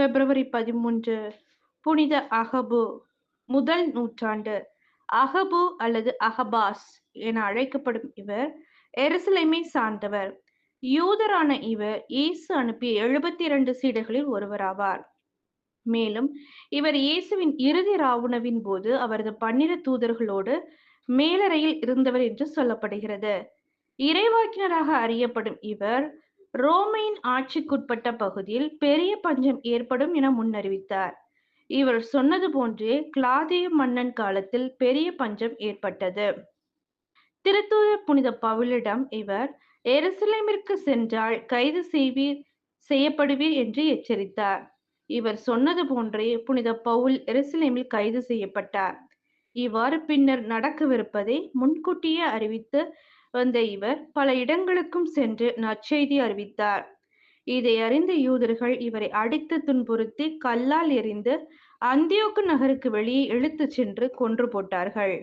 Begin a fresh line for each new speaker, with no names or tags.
பிப்ரவரி பதிமூன்று புனித அகபு முதல் நூற்றாண்டு. அகபு அல்லது அகபாஸ் என அழைக்கப்படும் இவர் எருசலேமை சார்ந்தவர். யூதரான இவர் இயேசு அனுப்பிய எழுபத்தி இரண்டு சீடர்களில் ஒருவராவார் மேலும் இவர் இயேசுவின் இறுதி ராவுணவின் போது அவரது பன்னிரு தூதர்களோடு மேலறையில் இருந்தவர் என்று சொல்லப்படுகிறது. இறைவாக்கினராக அறியப்படும் இவர் ரோமையின் ஆட்சிக்குட்பட்ட பகுதியில் பெரிய பஞ்சம் ஏற்படும் என முன்னறிவித்தார். இவர் சொன்னது போன்றே கிளாதிய மன்னன் காலத்தில் பெரிய பஞ்சம் ஏற்பட்டது. திருத்தூதர் புனித பவுலிடம் இவர் எருசலேமிற்கு சென்றால் கைது செய்வீர் செய்யப்படுவீர் என்று எச்சரித்தார். இவர் சொன்னது போன்றே புனித பவுல் எருசலேமில் கைது செய்யப்பட்டார். இவ்வாறு பின்னர் நடக்கவிருப்பதை முன்கூட்டியே அறிவித்து வந்த இவர் பல இடங்களுக்கும் சென்று நற்செய்தி அறிவித்தார். இதை அறிந்த யூதர்கள் இவரை அடித்து துன்புறுத்தி கல்லால் எறிந்து அந்தியோக்கு நகருக்கு வெளியே இழுத்துச் சென்று கொன்று போட்டார்கள்.